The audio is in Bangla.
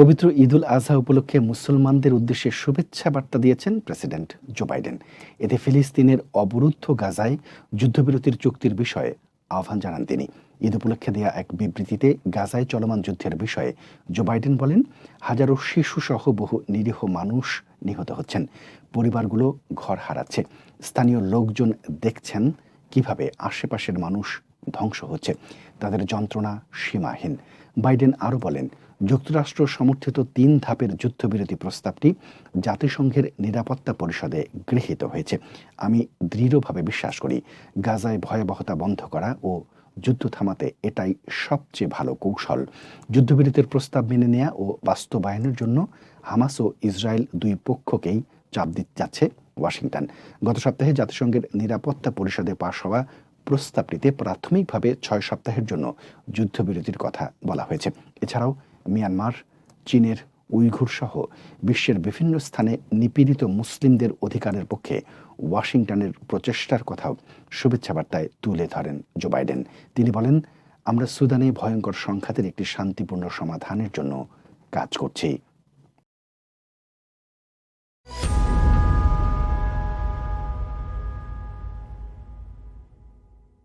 পবিত্র ঈদুল আজহা উপলক্ষে মুসলমানদের উদ্দেশ্যে শুভেচ্ছা বার্তা দিয়েছেন প্রেসিডেন্ট জো বাইডেন। এতে ফিলিস্তিনের অবরুদ্ধ গাজায় যুদ্ধবিরতির চুক্তির বিষয়ে আহ্বান জানান তিনি। ঈদ উপলক্ষে দেয়া এক বিবৃতিতে গাজায় চলমান যুদ্ধের বিষয়ে জো বাইডেন বলেন, হাজারো শিশুসহ বহু নিরীহ মানুষ নিহত হচ্ছেন। পরিবারগুলো ঘর হারাচ্ছে। স্থানীয় লোকজন দেখছেন কীভাবে আশেপাশের মানুষ ধ্বংস হচ্ছে। তাদের যন্ত্রণা সীমাহীন। বাইডেন আরও বলেন, যুক্তরাষ্ট্র সমর্থিত তিন ধাপের যুদ্ধবিরতি প্রস্তাবটি জাতিসংঘের নিরাপত্তা পরিষদে গৃহীত হয়েছে। আমি দৃঢ়ভাবে বিশ্বাস করি, গাজায় ভয়াবহতা বন্ধ করা ও যুদ্ধ থামাতে এটাই সবচেয়ে ভালো কৌশল। যুদ্ধবিরতির প্রস্তাব মেনে নেয়া ও বাস্তবায়নের জন্য হামাস ও ইসরায়েল দুই পক্ষকেই চাপ দিতে যাচ্ছে ওয়াশিংটন। গত সপ্তাহে জাতিসংঘের নিরাপত্তা পরিষদে পাশ হওয়া প্রস্তাবটিতে প্রাথমিকভাবে ছয় সপ্তাহের জন্য যুদ্ধবিরতির কথা বলা হয়েছে। এছাড়াও মিয়ানমার, চীনের উইঘুর সহ বিশ্বের বিভিন্ন স্থানে নিপীড়িত মুসলিমদের অধিকারের পক্ষে ওয়াশিংটনের প্রচেষ্টার কথাও শুভেচ্ছা বার্তায় তুলে ধরেন জো বাইডেন। তিনি বলেন, আমরা সুদানে ভয়ঙ্কর সংঘাতের একটি শান্তিপূর্ণ সমাধানের জন্য কাজ করছি।